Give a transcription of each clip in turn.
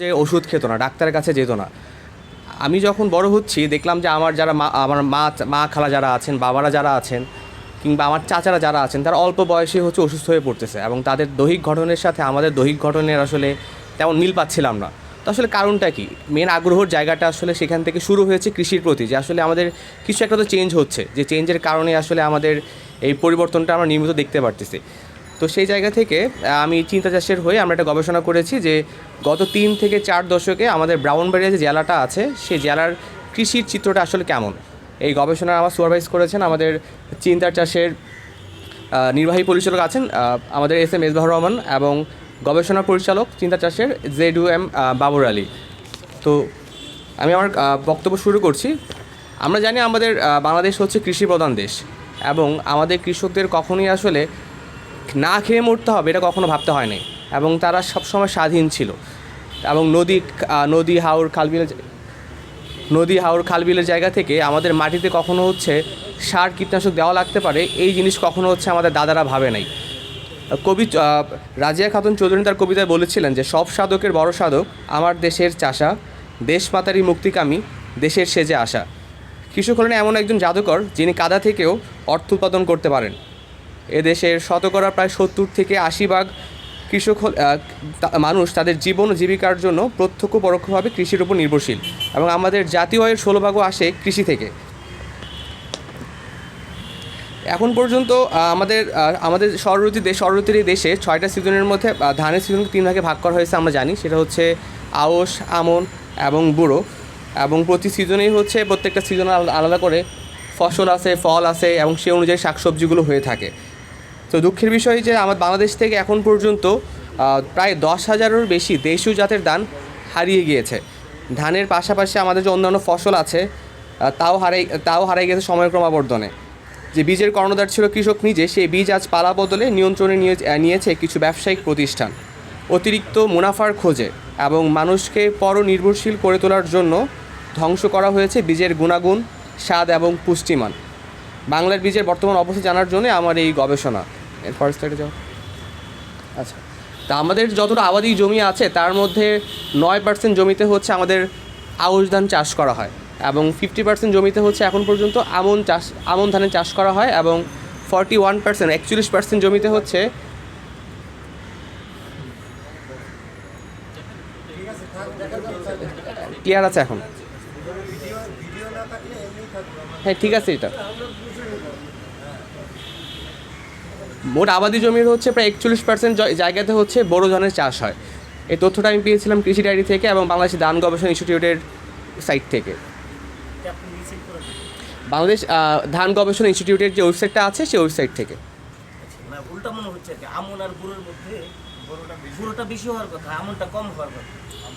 যে ওষুধ খেত না, ডাক্তারের কাছে যেত না। আমি যখন বড় হচ্ছি, দেখলাম যে আমার যারা মা, আমার মা মা খালা যারা আছেন, বাবারা যারা আছেন, কিংবা আমার চাচারা যারা আছেন, তারা অল্প বয়সে হচ্ছে অসুস্থ হয়ে পড়তেছে এবং তাদের দৈহিক ঘটনের সাথে আমাদের দৈহিক ঘটনের আসলে তেমন মিল পাচ্ছিলাম না। তো আসলে কারণটা কি? মেন আগ্রহর জায়গাটা আসলে সেখান থেকে শুরু হয়েছে কৃষির প্রতি, যে আসলে আমাদের কিছু একটা তো চেঞ্জ হচ্ছে, যে চেঞ্জের কারণে আসলে আমাদের এই পরিবর্তনটা আমরা নিয়মিত দেখতে পারতেছি। তো সেই জায়গা থেকে আমি চিন্তা চাষের হয়ে আমরা একটা গবেষণা করেছি যে গত তিন থেকে চার দশকে আমাদের ব্রাউনবাড়িয়া যে জেলাটা আছে, সেই জেলার কৃষির চিত্রটা আসলে কেমন? এই গবেষণা আমার সুপারভাইজ করেছেন আমাদের চিন্তা চাষের নির্বাহী পরিচালক আছেন আমাদের এস এম মেজবাহুর রহমান এবং গবেষণা পরিচালক চিন্তা চাষের Z U M Babar Ali. তো আমি আমার বক্তব্য শুরু করছি। আমরা জানি আমাদের বাংলাদেশ হচ্ছে কৃষি প্রধান দেশ এবং আমাদের কৃষকদের কখনোই আসলে না খেয়ে মরতে হবে, এটা কখনো ভাবতে হয় নাই। এবং তারা সবসময় স্বাধীন ছিল। এবং নদী নদী হাওর খালবিলের নদী হাওর খালবিলের জায়গা থেকে আমাদের মাটিতে কখনো হচ্ছে সার, কীটনাশক দেওয়া লাগতে পারে, এই জিনিস কখনো হচ্ছে আমাদের দাদারা ভাবে নাই। কবি রাজিয়া খাতুন চৌধুরী তার কবিতায় বলেছিলেন যে, সব সাধকের বড় সাধক আমার দেশের চাষা, দেশ মাতারি মুক্তিকামী, দেশের সেজে আসা। কৃষক হলেন এমন একজন জাদুকর, যিনি কাদা থেকেও অর্থ উৎপাদন করতে পারেন। এদেশের শতকরা প্রায় সত্তর থেকে আশি ভাগ কৃষক মানুষ তাদের জীবন ও জীবিকার জন্য প্রত্যক্ষ পরোক্ষভাবে কৃষির উপর নির্ভরশীল এবং আমাদের জাতীয় আয়ের ষোলো ভাগও আসে কৃষি থেকে। এখন পর্যন্ত আমাদের আমাদের ষড়ঋতু দেশ ষড়ঋতুর এই দেশে ছয়টা সিজনের মধ্যে ধানের সিজনকে তিন ভাগে ভাগ করা হয়েছে আমরা জানি। সেটা হচ্ছে আউশ, আমন এবং বুড়ো। এবং প্রতি সিজনেই হচ্ছে প্রত্যেকটা সিজন আলাদা করে ফসল আছে, ফল আছে এবং সে অনুযায়ী শাকসবজিগুলো হয়ে থাকে। তো দুঃখের বিষয় যে আমার বাংলাদেশ থেকে এখন পর্যন্ত প্রায় দশ হাজারের বেশি দেশীয় জাতের ধান হারিয়ে গিয়েছে। ধানের পাশাপাশি আমাদের যে অন্যান্য ফসল আছে তাও হারাই, তাও হারিয়ে গেছে সময়ের ক্রমাবর্তনে যে বীজের কর্ণধার ছিল কৃষক নিজে, সেই বীজ আজ পালা বদলে নিয়ন্ত্রণে নিয়ে নিয়েছে কিছু ব্যবসায়িক প্রতিষ্ঠান। অতিরিক্ত মুনাফার খোঁজে এবং মানুষকে পরনির্ভরশীল করে তোলার জন্য ধ্বংস করা হয়েছে বীজের গুণাগুণ, স্বাদ এবং পুষ্টিমান। বাংলার বীজের বর্তমান অবস্থা জানার জন্য আমার এই গবেষণা। এর পরের স্লাইডে যাও। আচ্ছা। তা আমাদের যতটা আবাদি জমি আছে, তার মধ্যে নয় পার্সেন্ট জমিতে হচ্ছে আমাদের আউশ ধান চাষ করা হয় এবং ফিফটি পার্সেন্ট জমিতে হচ্ছে এখন পর্যন্ত আমন চাষ, আমন ধানের চাষ করা হয় এবং ফর্টি ওয়ান পার্সেন্ট একচল্লিশ পার্সেন্ট জমিতে হচ্ছে ক্লিয়ার আছে এখন? হ্যাঁ ঠিক আছে এটা। মোট আবাদি জমির হচ্ছে প্রায় একচল্লিশ পার্সেন্ট জায়গাতে হচ্ছে বড় ধানের চাষ হয়। এই তথ্যটা আমি পেয়েছিলাম কৃষি ডায়েরি থেকে এবং বাংলাদেশ ধান গবেষণা ইনস্টিটিউটের সাইট থেকে। বাংলাদেশ ধান গবেষণা ইনস্টিটিউটের যে ওয়েবসাইটটা আছে সেই ওয়েবসাইট থেকে। উল্টা মনে হচ্ছে আর কি। আমন আর গুড়ের মধ্যে গুঁড়োটা বেশি। হওয়ার কথা আমনটা কম হওয়ার কথা।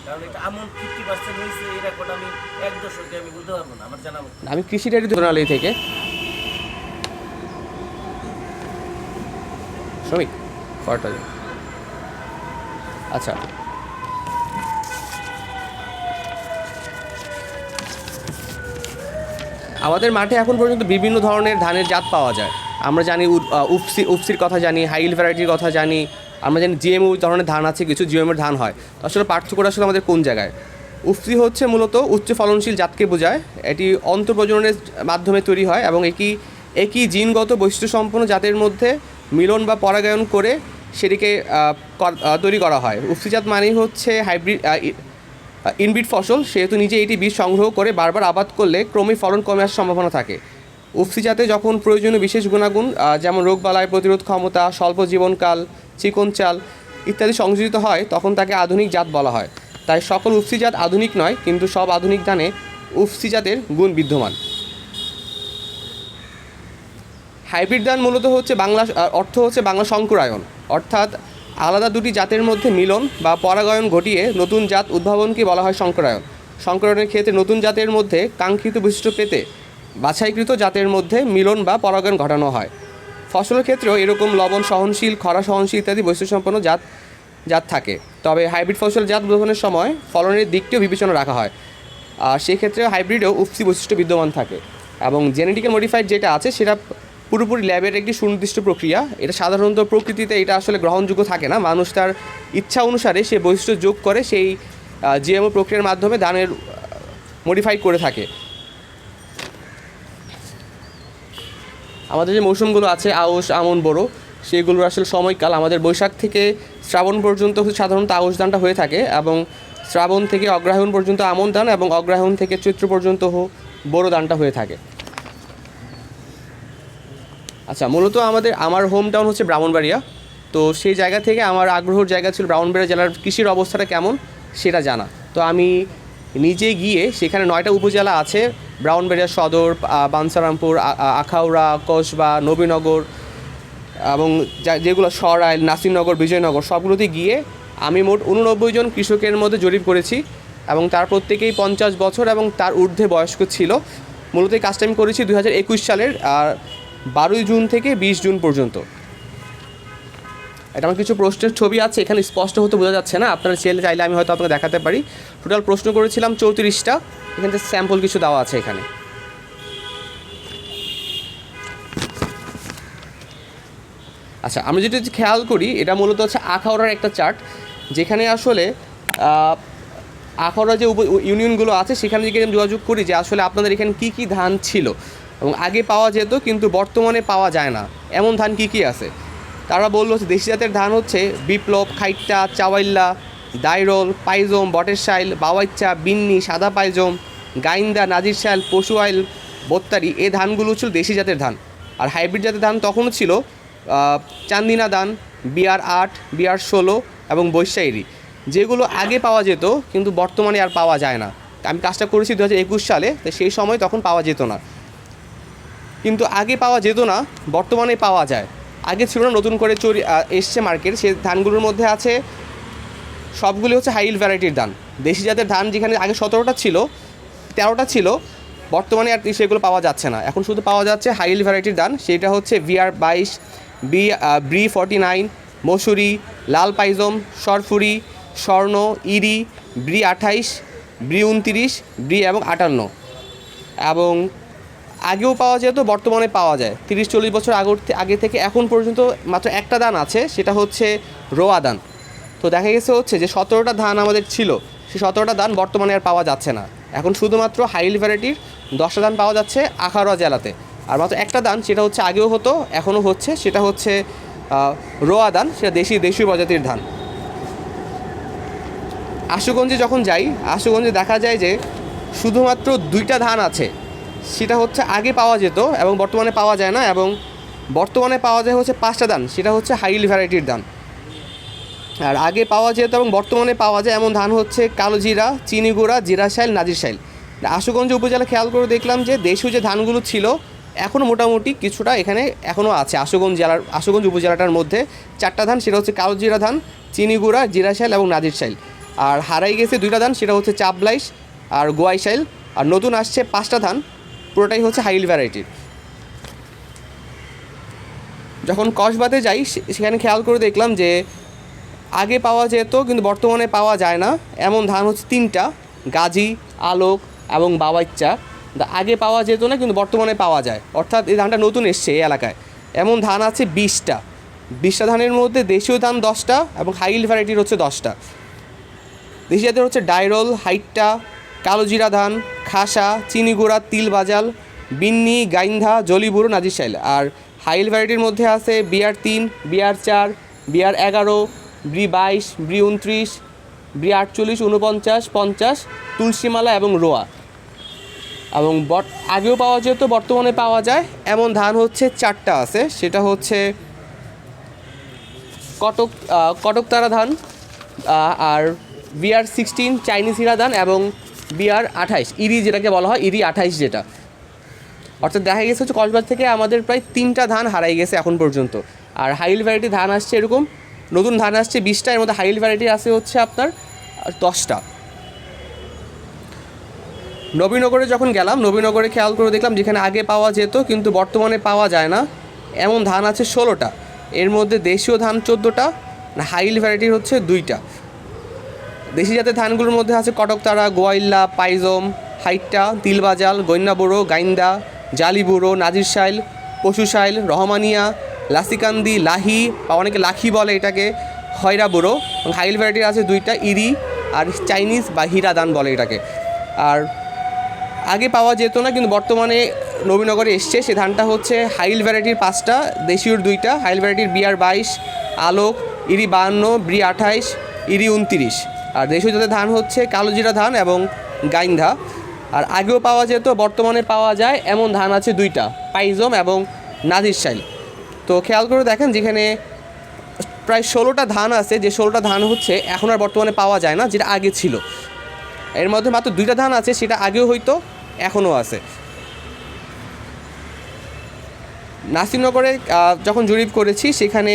কারণ এটা আমন ফিফটি পার্সেন্ট হয়েছে এই রেকর্ড আমি এক দশকে আমি বলতে পারব না আমার জানা আমি কৃষি ডায়েরি থেকে। শ্রমিক? কটা আচ্ছা। আমাদের মাঠে এখন পর্যন্ত বিভিন্ন ধরনের ধানের জাত পাওয়া যায়। আমরা জানি উ- আহ, উপসি উপসির কথা জানি হাইল ভ্যারাইটির কথা জানি। আমরা জানি জিএমও ধরনের ধান আছে কিছু জিএমের ধান হয়। তো আসলে পার্থক্যটা আসলে আমাদের কোন জায়গায়? উফসি হচ্ছে মূলত উচ্চ ফলনশীল জাতকে বোঝায়। এটি অন্তঃপ্রজননের মাধ্যমে তৈরি হয় এবং একই একই জিনগত বৈশিষ্ট্যসম্পন্ন জাতের মধ্যে মিলন বা পরাগায়ন করে সেটিকে তৈরি করা হয়। উফসি জাত মানেই হচ্ছে হাইব্রিড ইনবিট ফসল। সেহেতু নিজে এটি বীজ সংগ্রহ করে বারবার আবাদ করলে ক্রমেই ফলন কমে আসার সম্ভাবনা থাকে। উফসি জাতে যখন প্রয়োজনীয় বিশেষ গুণাগুণ যেমন রোগবালাই প্রতিরোধ ক্ষমতা, স্বল্প জীবনকাল, চিকন চাল ইত্যাদি সংযোজিত হয়, তখন তাকে আধুনিক জাত বলা হয়। তাই সকল উফসি জাত আধুনিক নয়, কিন্তু সব আধুনিক ধানে উফসিজাতের গুণ বিদ্যমান। হাইব্রিড ধান মূলত হচ্ছে বাংলা অর্থ হচ্ছে বাংলা সংকুরায়ন অর্থাৎ আলাদা দুটি জাতের মধ্যে মিলন বা পরাগায়ন ঘটিয়ে নতুন জাত উদ্ভাবনকে বলা হয় সংকরায়ন সংকরায়নের ক্ষেত্রে নতুন জাতের মধ্যে কাঙ্ক্ষিত বৈশিষ্ট্য পেতে বাছাইকৃত জাতের মধ্যে মিলন বা পরাগায়ন ঘটানো হয়। ফসলের ক্ষেত্রেও এরকম লবণ সহনশীল, খরা সহনশীল ইত্যাদি বৈশিষ্ট্যসম্পন্ন জাত জাত থাকে। তবে হাইব্রিড ফসল জাত উদ্ভাবনের সময় ফলনের দিকটিও বিবেচনা রাখা হয়। আর সেক্ষেত্রে হাইব্রিডেও উফসি বৈশিষ্ট্য বিদ্যমান থাকে এবং জেনেটিক্যাল মডিফাইড যেটা আছে সেটা পুরোপুরি ল্যাবের একটি সুনির্দিষ্ট প্রক্রিয়া। এটা সাধারণত প্রকৃতিতে এটা আসলে গ্রহণযোগ্য থাকে না। মানুষ তার ইচ্ছা অনুসারে সে বৈশিষ্ট্য যোগ করে সেই জিএমও প্রক্রিয়ার মাধ্যমে ধানের মডিফাই করে থাকে। আমাদের যে মৌসুমগুলো আছে, আউশ, আমন বড়ো সেগুলোর আসলে সময়কাল। আমাদের বৈশাখ থেকে শ্রাবণ পর্যন্ত সাধারণত আউশ ধানটা হয়ে থাকে এবং শ্রাবণ থেকে অগ্রহায়ণ পর্যন্ত আমন ধান এবং অগ্রহায়ণ থেকে চৈত্র পর্যন্ত বোরো ধানটা হয়ে থাকে। আচ্ছা মূলত আমাদের, আমার হোম টাউন হচ্ছে ব্রাহ্মণবাড়িয়া। তো সেই জায়গা থেকে আমার আগ্রহের জায়গা ছিল ব্রাহ্মণবাড়িয়া জেলার কৃষির অবস্থাটা কেমন সেটা জানা। তো আমি নিজে গিয়ে সেখানে নয়টা উপজেলা আছে, ব্রাহ্মণবাড়িয়া সদর, আ- আখাউড়া, কসবা, নবীনগর এবং যেগুলো সরাইল, নাসিরনগর, বিজয়নগর, সবগুলোতে গিয়ে আমি মোট উননব্বই জন কৃষকের মধ্যে জরিপ করেছি এবং তার প্রত্যেকেই পঞ্চাশ বছর এবং তার ঊর্ধ্বে বয়স্ক ছিল। মূলত এই কাজটা আমি করেছি দু হাজার একুশ সালের, আর বারোই জুন থেকে বিশ জুন পর্যন্ত। এটা আমার কিছু প্রশ্নের ছবি আছে, এখানে স্পষ্ট হতে বোঝা যাচ্ছে না। আপনারা ছেলে চাইলে আমি হয়তো আপনাকে দেখাতে পারি। টোটাল প্রশ্ন করেছিলাম চৌত্রিশটা, এখানে স্যাম্পল কিছু দেওয়া আছে এখানে। আচ্ছা আমি যদি খেয়াল করি, এটা মূলত হচ্ছে আখাউড়ার একটা চার্ট যেখানে আসলে আখাউড়া যে ইউনিয়নগুলো আছে, সেখানে যদি আমি যোগাযোগ করি যে আসলে আপনাদের এখানে কী কী ধান ছিল এবং আগে পাওয়া যেত, কিন্তু বর্তমানে পাওয়া যায় না। এমন ধান কী কী আছে? তারা বলল হচ্ছে দেশি জাতের ধান হচ্ছে বিপ্লব, খাইট্টা, চাওয়াইল্লা দাইরল পাইজম বটের শাইল বাওয়াইচ্চা, বিন্নি, সাদা পাইজম, গাইন্দা, নাজির শাইল, পশু আইল, বত্তারি, এ ধানগুলো ছিল দেশি জাতের ধান। আর হাইব্রিড জাতের ধান তখনও ছিল চান্দিনা দান বিআর আট, বিআর ষোলো এবং বৈশাইরি। যেগুলো আগে পাওয়া যেত, কিন্তু বর্তমানে আর পাওয়া যায় না। আমি কাজটা করেছি দু হাজার একুশ সালে, তো সেই সময় তখন পাওয়া যেত না। কিন্তু আগে পাওয়া যেত না, বর্তমানে পাওয়া যায়। আগে ছিল না নতুন করে চুরি এসছে মার্কেট, সে ধানগুলোর মধ্যে আছে সবগুলি হচ্ছে হাইল ভ্যারাইটির ধান। দেশি জাতের ধান যেখানে আগে সতেরোটা ছিল, তেরোটা ছিল, বর্তমানে আর সেগুলো পাওয়া যাচ্ছে না। এখন শুধু পাওয়া যাচ্ছে হাইল ভ্যারাইটির ধান, সেটা হচ্ছে ভিআর বাইশ বি ব্রি ফর্টি নাইন মসুরি, লাল পাইজম সরফুরি স্বর্ণ, ইরি ব্রি আঠাইশ ব্রি উনতিরিশ ব্রি এবং আটান্ন। এবং আগেও পাওয়া যেত, বর্তমানে পাওয়া যায়। তিরিশ, চল্লিশ বছর আগর আগে থেকে এখন পর্যন্ত মাত্র একটা দান আছে, সেটা হচ্ছে রোয়া দান। তো দেখা গেছে হচ্ছে যে সতেরোটা ধান আমাদের ছিল, সেই সতেরোটা ধান বর্তমানে আর পাওয়া যাচ্ছে না। এখন শুধুমাত্র হাইল ভ্যারাইটির দশটা ধান পাওয়া যাচ্ছে আখারোয়া জেলাতে। আর মাত্র একটা দান, সেটা হচ্ছে আগেও হতো, এখনও হচ্ছে, সেটা হচ্ছে রোয়া দান, সেটা দেশি দেশীয় প্রজাতির ধান। আশুগঞ্জে যখন যাই, আশুগঞ্জে দেখা যায় যে শুধুমাত্র দুইটা ধান আছে। সেটা হচ্ছে আগে পাওয়া যেত এবং বর্তমানে পাওয়া যায় না এবং বর্তমানে পাওয়া যায় হচ্ছে পাঁচটা ধান, সেটা হচ্ছে হাইল ভ্যারাইটির ধান। আর আগে পাওয়া যেত এবং বর্তমানে পাওয়া যায় এমন ধান হচ্ছে কালো জিরা চিনিগুড়া জিরাশাইল নাজিরশাইল আশুগঞ্জ উপজেলা খেয়াল করে দেখলাম যে দেশীয় যে ধানগুলো ছিল এখনও মোটামুটি কিছুটা এখানে এখনও আছে আশুগঞ্জ জেলার, আশুগঞ্জ উপজেলাটার মধ্যে চারটা ধান, সেটা হচ্ছে কালো জিরা ধান চিনিগুড়া জিরাশাইল এবং নাজির নাজিরশাইল আর হারাই গেছে দুইটা ধান, সেটা হচ্ছে চাপলাইশ আর গোয়াইশাইল আর নতুন আসছে পাঁচটা ধান পুরোটাই হচ্ছে হাইল ভ্যারাইটির যখন কসবাতে যাই সেখানে খেয়াল করে দেখলাম যে, আগে পাওয়া যেত কিন্তু বর্তমানে পাওয়া যায় না। এমন ধান হচ্ছে তিনটা, গাজী, আলোক এবং বাবাইচ্চা আগে পাওয়া যেত না কিন্তু বর্তমানে পাওয়া যায়। অর্থাৎ এই ধানটা নতুন এসছে এই এলাকায়। এমন ধান আছে বিশটা। বিশটা ধানের মধ্যে দেশীয় ধান দশটা এবং হাইল ভ্যারাইটির হচ্ছে দশটা। দেশি জাতের হচ্ছে ডাইরল, হাইট্টা কালোজিরা ধান, খাসা চিনিগুড়া তিল বাজাল, বিন্নি, গাইন্ধা জলিবুড়ো নাজিরশাইল আর হাইল ভ্যারাইটির মধ্যে আছে বিআর তিন বিআর চার বিআর এগারো, ব্রি বাইশ, ব্রি উনত্রিশ ব্রি আটচল্লিশ উনপঞ্চাশ পঞ্চাশ, তুলসীমালা এবং রোয়া। এবং বট আগেও পাওয়া যেত, বর্তমানে পাওয়া যায়। এমন ধান হচ্ছে চারটা আছে। সেটা হচ্ছে কটক কটকতারা ধান আর বিআর সিক্সটিন চাইনিজ হিরা ধান এবং বিআর আঠাইশ, ইরি যেটাকে বলা হয়, ইরি আঠাইশ যেটা। অর্থাৎ দেখা গেছে হচ্ছে কসবার থেকে আমাদের প্রায় তিনটা ধান হারাই গেছে এখন পর্যন্ত। আর হাইল ভ্যারাইটি ধান আসছে এরকম, নতুন ধান আসছে বিশটা, এর মধ্যে হাইল ভ্যারাইটি আছে হচ্ছে আপনার দশটা। নবীনগরে যখন গেলাম, নবীনগরে খেয়াল করে দেখলাম যেখানে আগে পাওয়া যেত, কিন্তু বর্তমানে পাওয়া যায় না। এমন ধান আছে ষোলোটা, এর মধ্যে দেশীয় ধান চোদ্দোটা হাইল ভ্যারাইটির হচ্ছে দুইটা। দেশি জাতের ধানগুলোর মধ্যে আছে কটকতারা, গোয়াইল্লা, পাইজম, হাইট্টা, তিলবাজাল গৈন্যাবুড়ো গাইন্দা, জালিবুড়ো নাজিরশাইল পশুশাইল রহমানিয়া, লাসিকান্দি, লাহি বা অনেকে লাখি বলে এটাকে হয়রা বুড়ো এবং হাইল ভ্যারাইটির আছে দুইটা, ইরি আর চাইনিজ বা হীরা দান বলে এটাকে। আর আগে পাওয়া যেত না, কিন্তু বর্তমানে নবীনগরে এসছে, সে ধানটা হচ্ছে হাইল ভ্যারাইটির পাঁচটা, দেশীয়র দুইটা, হাইল ভ্যারাইটির বিআর বাইশ, আলোক, ইরি বাহান্ন, ব্রি আঠাইশ, ইরি উনতিরিশ। আর দেশীয় জাতের ধান হচ্ছে কালোজিরা ধান এবং গাইন্ধা। আর আগেও পাওয়া যেত, বর্তমানে পাওয়া যায় এমন ধান আছে দুইটা, পাইজম এবং নাদির শাইল। তো খেয়াল করে দেখেন যেখানে প্রায় ষোলোটা ধান আছে, যে ষোলোটা ধান হচ্ছে এখন আর বর্তমানে পাওয়া যায় না, যেটা আগে ছিল। এর মধ্যে মাত্র দুইটা ধান আছে, সেটা আগেও হয়তো এখনও আছে। নাসিরনগরে যখন জরিপ করেছি, সেখানে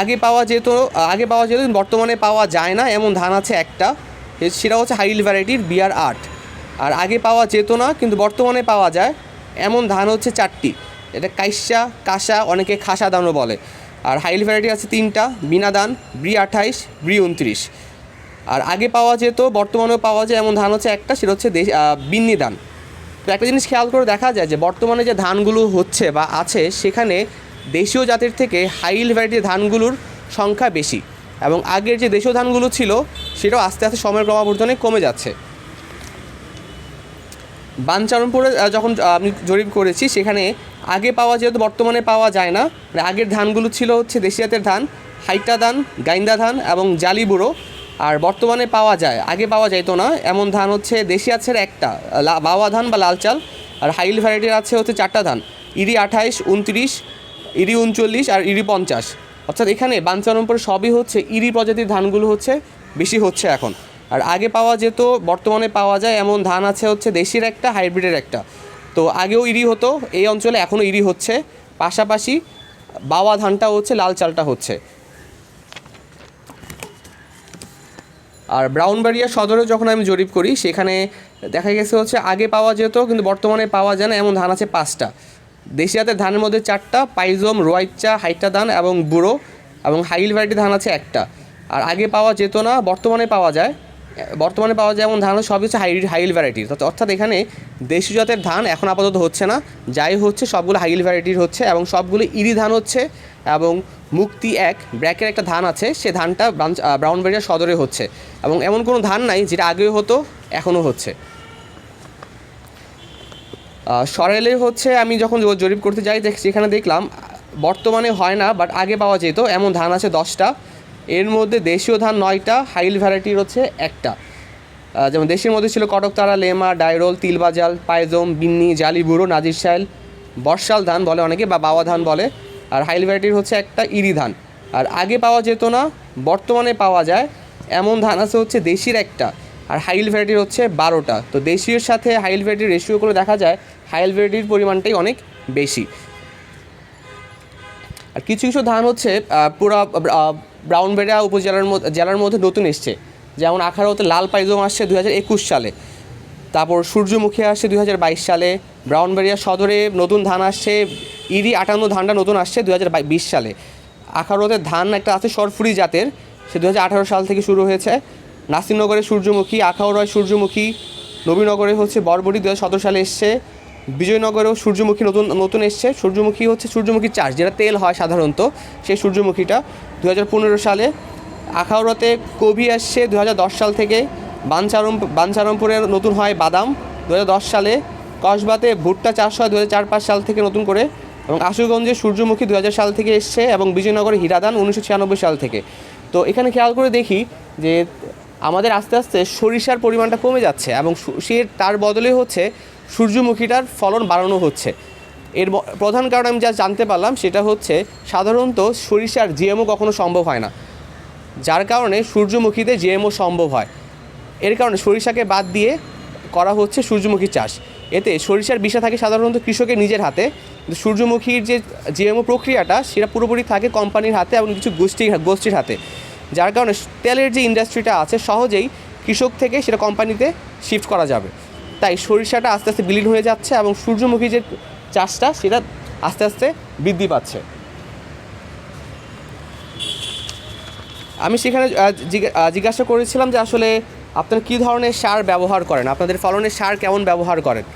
আগে পাওয়া যেত, আগে পাওয়া যেত বর্তমানে পাওয়া যায় না। এমন ধান আছে একটা। সেটা হচ্ছে হাইল ভ্যারাইটির বিআর আট। আর আগে পাওয়া যেত না, কিন্তু বর্তমানে পাওয়া যায়। এমন ধান হচ্ছে চারটি। এটা কাইসা, কাঁসা, অনেকে খাসা ধানও বলে। আর হাইল ভ্যারাইটি আছে তিনটা, বিনা ধান ব্রি আঠাইশ, ব্রি উনত্রিশ। আর আগে পাওয়া যেত, বর্তমানেও পাওয়া যায়, এমন ধান হচ্ছে একটা, সেটা হচ্ছে দেশ বিন্নি ধান তো একটা জিনিস খেয়াল করে দেখা যায় যে, বর্তমানে যে ধানগুলো হচ্ছে বা আছে, সেখানে দেশীয় জাতের থেকে হাইল ভ্যারাইটির ধানগুলোর সংখ্যা বেশি এবং আগের যে দেশীয় ধানগুলো ছিল সেটাও আস্তে আস্তে সময়ের ক্রমাবর্তনে কমে যাচ্ছে। বানচারণপুরে আহ, যখন আমি জরিপ করেছি সেখানে আগে পাওয়া যেহেতু বর্তমানে পাওয়া যায় না মানে আগের ধানগুলো ছিল হচ্ছে দেশি জাতের ধান হাইটা ধান গাইন্দা ধান এবং জালি বুড়ো আর বর্তমানে পাওয়া যায় আগে পাওয়া যাইতো না এমন ধান হচ্ছে দেশি আছে একটা বাওয়া ধান বা লাল চাল আর হাইল ভ্যারাইটির আছে হচ্ছে চারটা ধান ইরি আঠাইশ উনত্রিশ ইরি উনচল্লিশ আর ইরি পঞ্চাশ। অর্থাৎ এখানে বাঞ্চারণপুর সবই হচ্ছে, ইরি প্রজাতির ধানগুলো হচ্ছে, বেশি হচ্ছে এখন। আর আগে পাওয়া যেত, বর্তমানে পাওয়া যায় এমন ধান আছে হচ্ছে দেশির একটা, হাইব্রিডের একটা। তো আগেও ইরি হতো, এই অঞ্চলে এখনও ইরি হচ্ছে। পাশাপাশি বাওয়া ধানটা হচ্ছে, লাল চালটা হচ্ছে। আর ব্রাউনবাড়িয়া সদরে যখন আমি জরিপ করি, সেখানে দেখা গেছে হচ্ছে আগে পাওয়া যেত, কিন্তু বর্তমানে পাওয়া যায় না, এমন ধান আছে পাঁচটা। দেশি জাতের ধানের মধ্যে চারটা, পাইজম, রোয়াইচা, হাইটা ধান এবং বুড়ো এবং হাইল ভ্যারাইটি ধান আছে একটা। আর আগে পাওয়া যেত না, বর্তমানে পাওয়া যায়। বর্তমানে পাওয়া যায় এমন ধান সব হচ্ছে হাই হাইল ভ্যারাইটির অর্থাৎ এখানে দেশি জাতের ধান এখন আপাতত হচ্ছে না, যাই হচ্ছে সবগুলো হাইল ভ্যারাইটির হচ্ছে এবং সবগুলো ইরি ধান হচ্ছে এবং মুক্তি এক ব্র্যাকের একটা ধান আছে, সে ধানটা ব্রাউন ব্রাউনবাড়িয়া সদরে হচ্ছে। এবং এমন কোনো ধান নাই যেটা আগেও হতো, এখনও হচ্ছে। সরেলে হচ্ছে আমি যখন জরিপ করতে যাই সেখানে দেখলাম, বর্তমানে হয় না বাট আগে পাওয়া যেত, এমন ধান আছে দশটা। এর মধ্যে দেশীয় ধান নয়টা হাইল ভ্যারাইটির হচ্ছে একটা। যেমন দেশের মধ্যে ছিল কটকতারা, লেমা, ডাইরোল, তিলবাজাল, পায়জম, বিন্নি জালি বুড়ো নাজির শাইল, বর্ষাল ধান বলে অনেকে, বা বাওয়া ধান বলে। আর হাইল ভ্যারাইটির হচ্ছে একটা ইরি ধান। আর আগে পাওয়া যেত না, বর্তমানে পাওয়া যায়, এমন ধান আছে হচ্ছে দেশির একটা। আর হাইল ভ্যারাইটির হচ্ছে বারোটা। তো দেশীয়র সাথে হাইল ভ্যারাইটির রেশিও করে দেখা যায় ভ্যারাইটির পরিমাণটাই অনেক বেশি। আর কিছু কিছু ধান হচ্ছে পুরো ব্রাউনবেড়া উপজেলার মধ্যে, জেলার মধ্যে নতুন এসছে। যেমন আখাড়াতে লাল পাইজম আসছে দু হাজার একুশ সালে। তারপর সূর্যমুখী আসছে দু হাজার বাইশ সালে। ব্রাউনবেড়িয়া সদরে নতুন ধান আসছে। ইরি আটান্ন ধানটা নতুন আসছে দু হাজার বিশ সালে। আখারোতে ধান একটা আছে সরফুরি জাতের, সে দু হাজার আঠারো সাল থেকে শুরু হয়েছে। নাসিরনগরে সূর্যমুখী, আখাউড়ায় সূর্যমুখী, নবীনগরে হচ্ছে বরবটি দু হাজার সতেরো সালে এসছে। বিজয়নগরেও সূর্যমুখী নতুন নতুন এসছে। সূর্যমুখী হচ্ছে সূর্যমুখী চাষ। যেটা তেল হয় সাধারণত, সেই সূর্যমুখীটা দু হাজার পনেরো সালে আখাউড়াতে কবি আসছে। দু হাজার দশ সাল থেকে বানচারম বানচারমপুরে নতুন হয় বাদাম। দু হাজার দশ সালে কসবাতে ভুট্টা চাষ হয়। দু হাজার সাল থেকে নতুন করে। এবং আশুগঞ্জে সূর্যমুখী দু হাজার সাল থেকে এসছে এবং বিজয়নগরে হীরাদান উনিশশো ছিয়ানব্বই সাল থেকে। তো এখানে খেয়াল করে দেখি যে আমাদের আস্তে আস্তে সরিষার পরিমাণটা কমে যাচ্ছে এবং সে, তার বদলে হচ্ছে সূর্যমুখীটার ফলন বাড়ানো হচ্ছে। এর প্রধান কারণ আমি যা জানতে পারলাম সেটা হচ্ছে সাধারণত সরিষার জিএমও কখনো সম্ভব হয় না। যার কারণে সূর্যমুখীতে জিএমও সম্ভব হয়। এর কারণে সরিষাকে বাদ দিয়ে করা হচ্ছে সূর্যমুখী চাষ। এতে সরিষার বিষা থাকে সাধারণত কৃষকের নিজের হাতে। সূর্যমুখীর যে জিএমও প্রক্রিয়াটা সেটা পুরোপুরি থাকে কোম্পানির হাতে এবং কিছু গোষ্ঠী গোষ্ঠীর হাতে। যার কারণে তেলের যে ইন্ডাস্ট্রিটা আছে সহজেই কৃষক থেকে সেটা কোম্পানিতে শিফট করা যাবে। তাই সরিষাটা আস্তে আস্তে বিলীন হয়ে যাচ্ছে এবং সূর্যমুখী যে চাষটা, সেটা আস্তে আস্তে বৃদ্ধি পাচ্ছে। আমি সেখানে জিজ্ঞাসা করেছিলাম যে আসলে আপনারা কী ধরনের সার ব্যবহার করেন? আপনাদের ফলনের সার কেমন ব্যবহার করেন?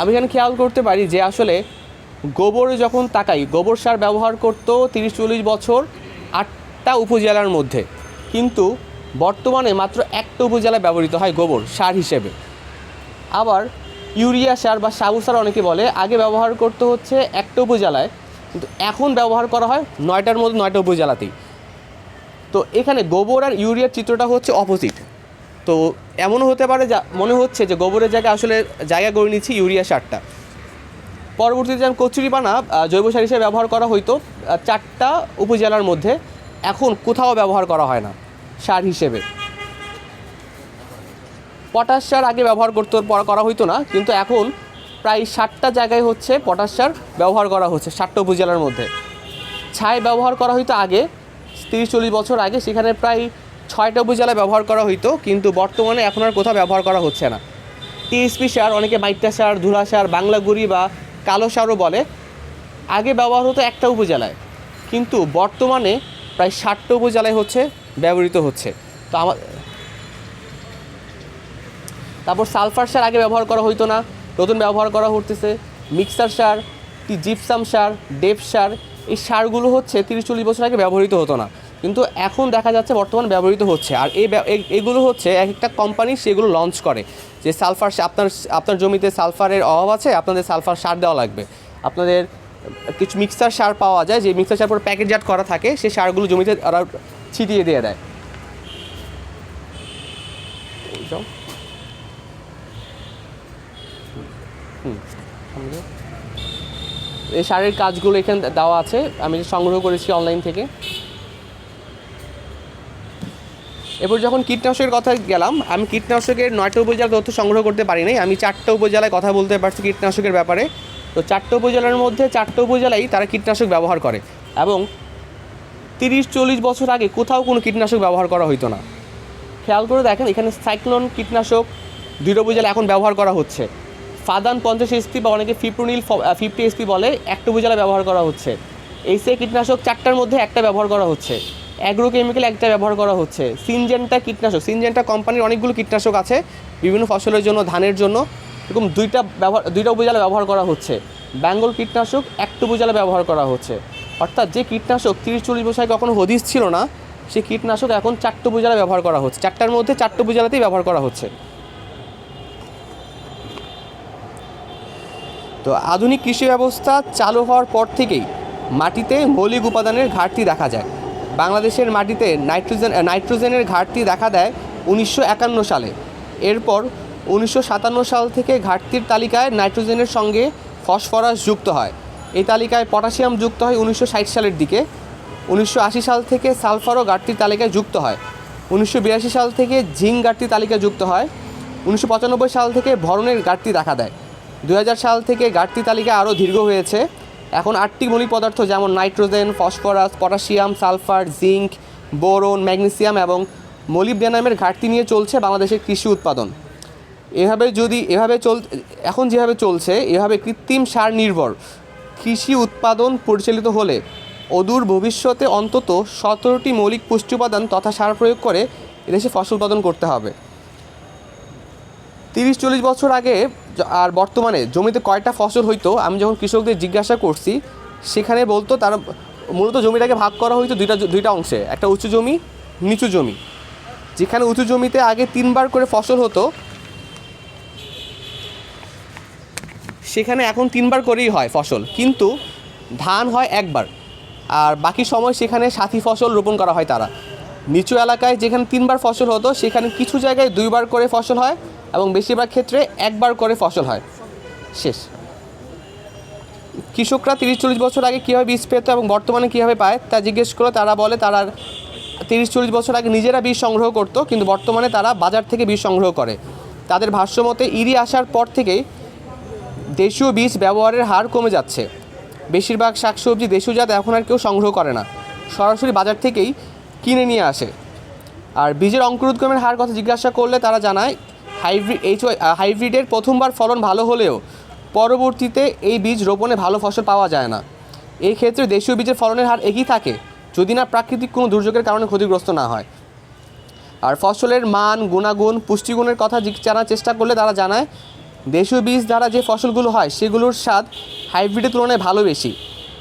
আমি এখানে খেয়াল করতে পারি যে আসলে গোবর যখন তাকাই, গোবর সার ব্যবহার করতো তিরিশ, চল্লিশ বছর আটটা উপজেলার মধ্যে। কিন্তু বর্তমানে মাত্র একটা উপজেলায় ব্যবহৃত হয় গোবর সার হিসেবে। আবার ইউরিয়া সার বা সাবু সার অনেকে বলে, আগে ব্যবহার করতে হচ্ছে একটা উপজেলায়, কিন্তু এখন ব্যবহার করা হয় নয়টার মধ্যে নয়টা উপজেলাতেই। তো এখানে গোবর আর ইউরিয়ার চিত্রটা হচ্ছে অপোজিট তো এমনও হতে পারে যা মনে হচ্ছে যে গোবরের জায়গায় আসলে জায়গা করে নিচ্ছি ইউরিয়া সারটা। পরবর্তীতে যেমন কচুরিপানা জৈব সার হিসেবে ব্যবহার করা হইতো চারটা উপজেলার মধ্যে, এখন কোথাও ব্যবহার করা হয় না সার হিসেবে। পটাশ সার আগে ব্যবহার করতে করা হইতো না, কিন্তু এখন প্রায় ষাটটা জায়গায় হচ্ছে পটাশ সার ব্যবহার করা হচ্ছে, ষাটটা উপজেলার মধ্যে। ছাই ব্যবহার করা হইতো আগে, তিরিশ চল্লিশ বছর আগে, সেখানে প্রায় ছয়টা উপজেলায় ব্যবহার করা হইতো, কিন্তু বর্তমানে এখন আর কোথাও ব্যবহার করা হচ্ছে না। টিএসপি সার, অনেকে মাইটা সার ধুলা সার, বাংলা গুড়ি বা কালো সারও বলে। আগে ব্যবহার হতো একটা উপজেলায়, কিন্তু বর্তমানে প্রায় ষাটটা উপজেলায় হচ্ছে, ব্যবহৃত হচ্ছে। তো আমার তারপর সালফার সার আগে ব্যবহার করা হইতো না, নতুন ব্যবহার করা হতেছে মিক্সার সার, কি জিপসাম সার, ডেপ সার, এই সারগুলো হচ্ছে তিরিশ চল্লিশ বছর আগে ব্যবহৃত হতো না। কিন্তু এখন দেখা যাচ্ছে বর্তমান ব্যবহৃত হচ্ছে। আর এই এগুলো হচ্ছে এক একটা কোম্পানি সেগুলো লঞ্চ করে, যে সালফার আপনার আপনার জমিতে সালফারের অভাব আছে, আপনাদের সালফার সার দেওয়া লাগবে। আপনাদের কিছু মিক্সার সার পাওয়া যায়, যে মিক্সার সার পর প্যাকেটজাত করা থাকে সে সারগুলো জমিতে ছিটিয়ে দিয়ে দেয় এই যাও। হুম, সামনে যাও। এই সারের কাজগুলো এখানে দেওয়া আছে। আমি সংগ্রহ করেছি অনলাইন থেকে। এরপর যখন কীটনাশকের কথা গেলাম, আমি কীটনাশকের নয়টা উপজেলার তথ্য সংগ্রহ করতে পারি নাই। আমি চারটা উপজেলায় কথা বলতে পারছি কীটনাশকের ব্যাপারে। তো চারটা উপজেলার মধ্যে চারটা উপজেলাই তারা কীটনাশক ব্যবহার করে এবং তিরিশ, চল্লিশ বছর আগে কোথাও কোনো কীটনাশক ব্যবহার করা হতো না। খেয়াল করে দেখেন, এখানে সাইক্লোন কীটনাশক দুইটা উপজেলা এখন ব্যবহার করা হচ্ছে। ফাদান পঞ্চাশ এসপি বা অনেকে ফিপ্রোনিল ফিফটি এসপি বলে একটা উপজেলা ব্যবহার করা হচ্ছে। এইসে কীটনাশক চারটার মধ্যে একটা ব্যবহার করা হচ্ছে। অ্যাগ্রো কেমিক্যাল একটা ব্যবহার করা হচ্ছে। সিনজেন্টা কীটনাশক সিনজেন্টা কোম্পানির অনেকগুলো কীটনাশক আছে বিভিন্ন ফসলের জন্য, ধানের জন্য। এরকম দুইটা ব্যবহার দুইটা উপজেলা ব্যবহার করা হচ্ছে। বেঙ্গল কীটনাশক একটা উপজেলা ব্যবহার করা হচ্ছে। অর্থাৎ যে কীটনাশক তিরিশ চল্লিশ বছর কখনো হদিস ছিল না সেই কীটনাশক এখন চারটে উপজেলা ব্যবহার করা হচ্ছে। চারটার মধ্যে চারটে উপজেলাতেই ব্যবহার করা হচ্ছে। তো আধুনিক কৃষি ব্যবস্থা চালু হওয়ার পর থেকেই মাটিতে মৌলিক উপাদানের ঘাটতি দেখা যায়। বাংলাদেশের মাটিতে নাইট্রোজেন নাইট্রোজেনের ঘাটতি দেখা দেয় উনিশশো একান্ন সালে। এরপর উনিশশো সাতান্ন সাল থেকে ঘাটতির তালিকায় নাইট্রোজেনের সঙ্গে ফসফরাস যুক্ত হয়। এই তালিকায় পটাশিয়াম যুক্ত হয় উনিশশো ষাট সালের দিকে। উনিশশো আশি সাল থেকে সালফারও ঘাটতির তালিকায় যুক্ত হয়। উনিশশো বিরাশি সাল থেকে জিঙ্ক ঘাটতি তালিকায় যুক্ত হয়। উনিশশো পঁচানব্বই সাল থেকে ভরণের ঘাটতি দেখা দেয়। দু হাজার সাল থেকে ঘাটতি তালিকা আরও দীর্ঘ হয়েছে। এখন আটটি মৌলিক পদার্থ যেমন nitrogen, phosphorus, potassium, sulphur, zinc, boron, magnesium এবং মলিবডেনামের ঘাটতি নিয়ে চলছে বাংলাদেশের কৃষি উৎপাদন। এভাবে যদি, এভাবে চল, এখন যেভাবে চলছে, এভাবে কৃত্রিম সার নির্ভর কৃষি উৎপাদন পরিচালিত হলে অদূর ভবিষ্যতে অন্তত সতেরোটি মৌলিক পুষ্টি উপাদান তথা সার প্রয়োগ করে এদেশে ফসল উৎপাদন করতে হবে। তিরিশ চল্লিশ বছর আগে আর বর্তমানে জমিতে কয়টা ফসল হইতো, আমি যখন কৃষকদের জিজ্ঞাসা করছি, সেখানে বলতো তারা মূলত জমিটাকে ভাগ করা হইতো দুইটা দুইটা অংশে, একটা উঁচু জমি, নিচু জমি। যেখানে উঁচু জমিতে আগে তিনবার করে ফসল হতো, সেখানে এখন তিনবার করেই হয় ফসল। কিন্তু ধান হয় একবার, আর বাকি সময় সেখানে সাথী ফসল রোপণ করা হয় তারা। নিচু এলাকায় যেখানে তিনবার ফসল হতো, সেখানে কিছু জায়গায় দুইবার করে ফসল হয় এবং বেশিরভাগ ক্ষেত্রে একবার করে ফসল হয়। শেষ। কৃষকরা তিরিশ চল্লিশ বছর আগে কীভাবে বীজ পেত এবং বর্তমানে কীভাবে পায়, তা জিজ্ঞেস করে তারা বলে, তারা তিরিশ চল্লিশ বছর আগে নিজেরা বীজ সংগ্রহ করতো, কিন্তু বর্তমানে তারা বাজার থেকে বীজ সংগ্রহ করে। তাদের ভাষ্যমতে ইরি আসার পর থেকেই দেশীয় বীজ ব্যবহারের হার কমে যাচ্ছে। বেশিরভাগ শাকসবজি দেশীয় জাত এখন আর কেউ সংগ্রহ করে না। সরাসরি বাজার থেকেই কিনে নিয়ে আসে। আর বীজের অঙ্কুরোদ্গমের হার কথা জিজ্ঞাসা করলে তারা জানায় হাইব্রিড এইচ হাইব্রিডের প্রথমবার ফলন ভালো হলেও পরবর্তীতে এই বীজ রোপণে ভালো ফসল পাওয়া যায় না। এই ক্ষেত্রে দেশীয় বীজের ফলনের হার একই থাকে, যদি না প্রাকৃতিক কোনো দুর্যোগের কারণে ক্ষতিগ্রস্ত না হয়। আর ফসলের মান, গুণাগুণ, পুষ্টিগুণের কথা জানার চেষ্টা করলে তারা জানায়, দেশীয় বীজ দ্বারা যে ফসলগুলো হয়, সেগুলোর স্বাদ হাইব্রিডের তুলনায় ভালো বেশি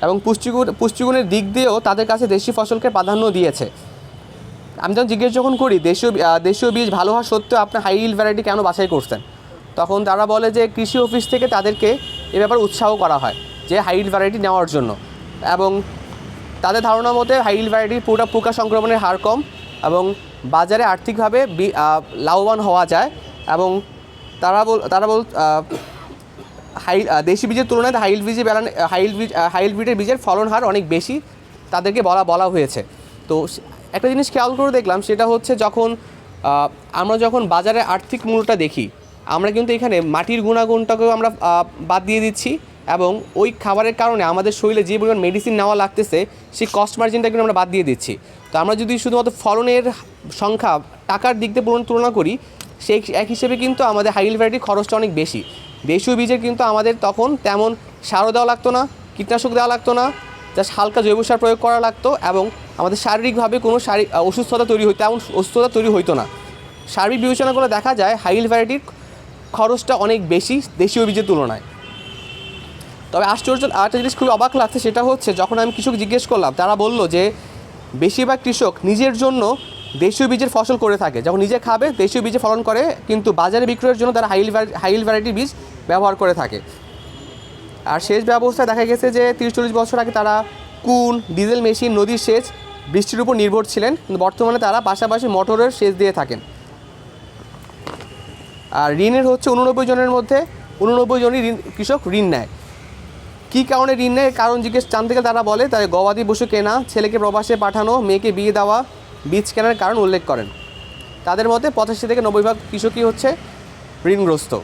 এবং পুষ্টিগুণ পুষ্টিগুণের দিক দিয়েও তাদের কাছে দেশি ফসলকে প্রাধান্য দিয়েছে। আমি যখন জিজ্ঞেস যখন করি, দেশীয় দেশীয় বীজ ভালো হওয়া সত্ত্বেও আপনি হাই হিল ভ্যারাইটি কেন বাছাই করছেন? তখন তারা বলে যে, কৃষি অফিস থেকে তাদেরকে এ ব্যাপারে উৎসাহ করা হয়, যে হাই হিল ভ্যারাইটি নেওয়ার জন্য। এবং তাদের ধারণা মতে হাই হিল ভ্যারাইটির পুরোটা পোকা সংক্রমণের হার কম এবং বাজারে আর্থিকভাবে লাভবান হওয়া যায় এবং তারা বল তারা বল হাই দেশি বীজের তুলনায় হাইল বীজে বেলান হাইল বীজ হাইল বীজের বীজের ফলন হার অনেক বেশি তাদেরকে বলা বলা হয়েছে। তো একটা জিনিস খেয়াল করে দেখলাম, সেটা হচ্ছে যখন আমরা যখন বাজারে আর্থিক মূল্যটা দেখি, আমরা কিন্তু এখানে মাটির গুণাগুণটাকেও আমরা বাদ দিয়ে দিচ্ছি এবং ওই খাবারের কারণে আমাদের শরীরে যে পরিমাণ মেডিসিন নেওয়া লাগতেছে, সেই কস্ট মার্জিনটা কিন্তু আমরা বাদ দিয়ে দিচ্ছি। তো আমরা যদি শুধুমাত্র ফলনের সংখ্যা, টাকার দিক দিয়ে পূরণ তুলনা করি, সেই এক হিসেবে কিন্তু আমাদের হাইল ভ্যারাইটির খরচটা অনেক বেশি। দেশীয় বীজের কিন্তু আমাদের তখন তেমন সারও দেওয়া লাগতো না, কীটনাশক দেওয়া লাগতো না জাস্ট হালকা জৈব সার প্রয়োগ করা লাগতো এবং আমাদের শারীরিকভাবে কোনো শারীরিক অসুস্থতা তৈরি হইতো, তেমন অসুস্থতা তৈরি হইতো না। সার্বিক বিবেচনা করে দেখা যায়, হাইল ভ্যারাইটির খরচটা অনেক বেশি দেশীয় বীজের তুলনায়। তবে আশ্চর্য, আরেকটা জিনিস খুবই অবাক লাগছে, সেটা হচ্ছে যখন আমি কৃষক জিজ্ঞেস করলাম, তারা বলল যে বেশিরভাগ কৃষক নিজের জন্য দেশীয় বীজের ফসল করে থাকে। যখন নিজে খাবে, দেশীয় বীজে ফলন করে, কিন্তু বাজারে বিক্রয়ের জন্য তারা হাইল হাইল ভ্যারাইটির বীজ ব্যবহার করে থাকে। আর সেচ ব্যবস্থায় দেখা গেছে যে তিরিশ চল্লিশ বছর আগে তারা কুন ডিজেল মেশিন, নদীর সেচ বৃষ্টির উপর নির্ভর ছিলেন। কিন্তু বর্তমানে তারা পাশাপাশি মোটরের সেচ দিয়ে থাকেন। আর ঋণের হচ্ছে উননব্বই জনের মধ্যে উননব্বই জনই ঋণ, কৃষক ঋণ নেয়। কী কারণে ঋণ নেয়? কারণ জিজ্ঞেস জানতে গেলে তারা বলে তাই গবাদি পশু কেনা, ছেলেকে প্রবাসে পাঠানো, মেয়েকে বিয়ে দেওয়া, বীজ কেনার কারণ উল্লেখ করেন। তাদের মতে পঁচাশি থেকে নব্বই ভাগ কৃষকই হচ্ছে ঋণগ্রস্ত।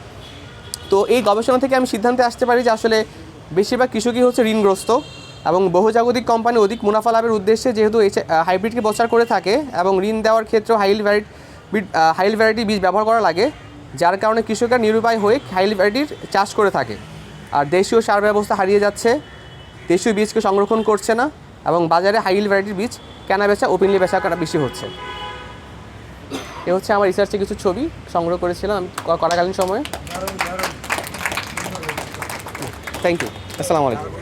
তো এই গবেষণা থেকে আমি সিদ্ধান্তে আসতে পারি যে আসলে বেশিরভাগ কৃষকই হচ্ছে ঋণগ্রস্ত এবং বহুজাগতিক কোম্পানি অধিক মুনাফা লাভের উদ্দেশ্যে যেহেতু এই হাইব্রিডকে প্রচার করে থাকে এবং ঋণ দেওয়ার ক্ষেত্রে হাইল ভ্যারাইটি হাইল ভ্যারাইটি বীজ ব্যবহার করা লাগে, যার কারণে কৃষকরা নিরুপায় হয়ে হাইল ভ্যারাইটির চাষ করে থাকে। আর দেশীয় সার ব্যবস্থা হারিয়ে যাচ্ছে, দেশীয় বীজকে সংরক্ষণ করছে না এবং বাজারে হাইল ভ্যারাইটির বীজ কেনা বেচা ওপেনলি বেচা করা বেশি হচ্ছে। এ হচ্ছে আমার রিসার্চে কিছু ছবি, সংগ্রহ করেছিলাম করাকালীন সময়ে। থ্যাংক ইউ আসসালামু আলাইকুম